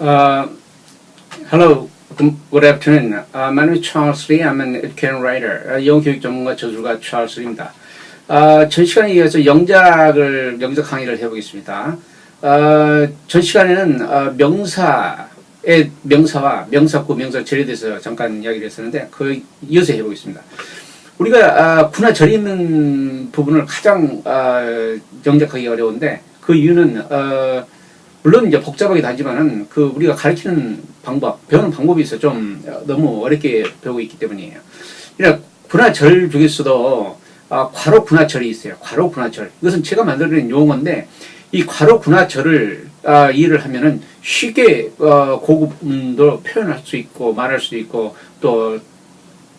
Uh, hello, good, good afternoon. Uh, my name is Charles Lee. I'm an education writer. Uh, 영어 교육 전문가 저술가 Charles Lee입니다. Uh, 전 시간에 이어서 영작을 영작 강의를 해보겠습니다. Uh, 전 시간에는 uh, 명사의 명사와 명사구 명사절에 대해서 잠깐 이야기를 했었는데 그 이어서 해보겠습니다. 우리가 아, 군화 절이 있는 부분을 가장 아, 영작하기 어려운데 그 이유는 어, 물론 이제 복잡하긴 하지만은 그 우리가 가르치는 방법, 배우는 방법이 있어 좀 너무 어렵게 배우고 있기 때문이에요. 그러니까 군화절 중에서도 아, 과로 군화절이 있어요. 과로 군화절. 이것은 제가 만들어낸 용어인데 이 과로 군화절을 아, 이해를 하면은 쉽게 어, 고급음도 표현할 수 있고 말할 수 있고 또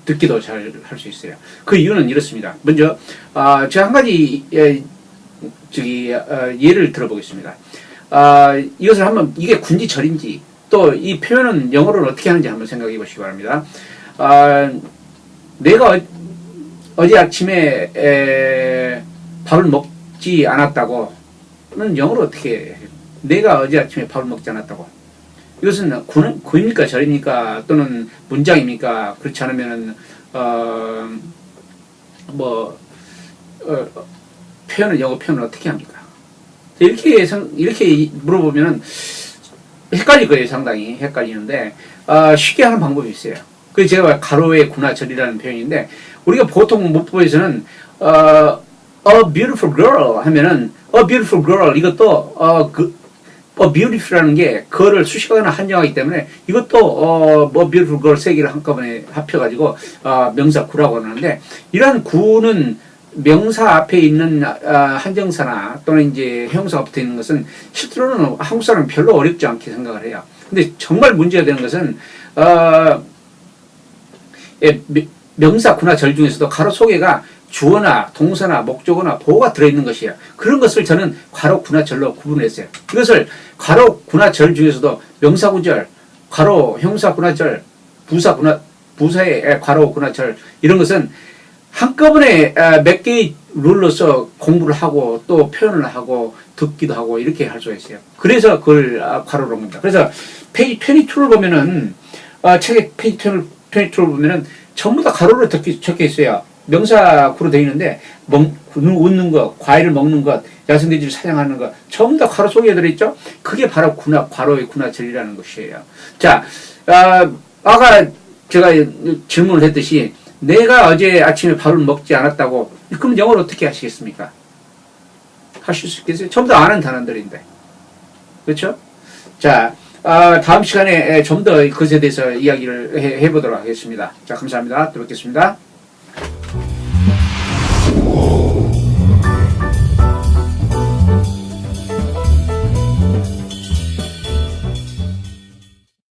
듣기도 잘 할 수 있어요. 그 이유는 이렇습니다. 먼저 아, 제가 한 가지 예, 저기 어, 예를 들어보겠습니다. 아, 이것을 한번 이게 군지절인지 또 이 표현은 영어로 어떻게 하는지 한번 생각해 보시기 바랍니다. 아, 내가 어, 어제 아침에 에, 밥을 먹지 않았다고는 영어로 어떻게? 내가 어제 아침에 밥을 먹지 않았다고 이것은 구는 구입니까 절입니까 또는 문장입니까 그렇지 않으면은 어 뭐 어, 표현을 영어 표현을 어떻게 합니까? 이렇게 성- 이렇게 물어보면은 헷갈릴 거예요 상당히 헷갈리는데 어, 쉽게 하는 방법이 있어요. 그 제가 가로의 군화절이라는 표현인데 우리가 보통 목포에서는 어, a beautiful girl 하면은 a beautiful girl 이것도 어, beautiful이라는 게 그를 수식어나 한정하기 때문에 이것도 어, 뭐 beautiful girl 세 개를 한꺼번에 합쳐가지고 어, 명사 구라고 하는데 이러한 구는 명사 앞에 있는 아, 한정사나 또는 이제 형사가 붙어 있는 것은 실제로는 한국 사람은 별로 어렵지 않게 생각을 해요. 근데 정말 문제가 되는 것은 어, 예, 명- 명사 구나 절 중에서도 가로 속에가 주어나 동사나 목적어나 보호가 들어있는 것이에요. 그런 것을 저는 괄호 구나 절로 구분했어요. 이것을 괄호 구나 절 중에서도 명사 구절, 괄호 형사 구나 절, 부사 구나 부사의 예, 괄호 구나 절 이런 것은 한꺼번에 아, 몇 개의 룰로서 공부를 하고 또 표현을 하고 듣기도 하고 이렇게 할 수가 있어요. 그래서 그걸 아, 괄호로 합니다. 그래서 페이지 22를 보면은 아, 책의 페이지 22를 보면은 전부 다 가로로 적혀, 있어요. 명사 구로 되어 있는데 먹, 웃는 것, 과일을 먹는 것, 야생돼지를 사냥하는 것 전부 다 괄호 속에 들어있죠. 그게 바로 군화 괄호의 군화절이라는 것이에요. 자, 아, 아까 제가 질문을 했듯이 내가 어제 아침에 밥을 먹지 않았다고 그럼 영어를 어떻게 하시겠습니까? 하실 수 있겠어요? 전부 다 아는 단어들인데 그렇죠? 자 아, 다음 시간에 좀 더 그것에 대해서 이야기를 해, 해보도록 하겠습니다. 자 감사합니다. 또 뵙겠습니다.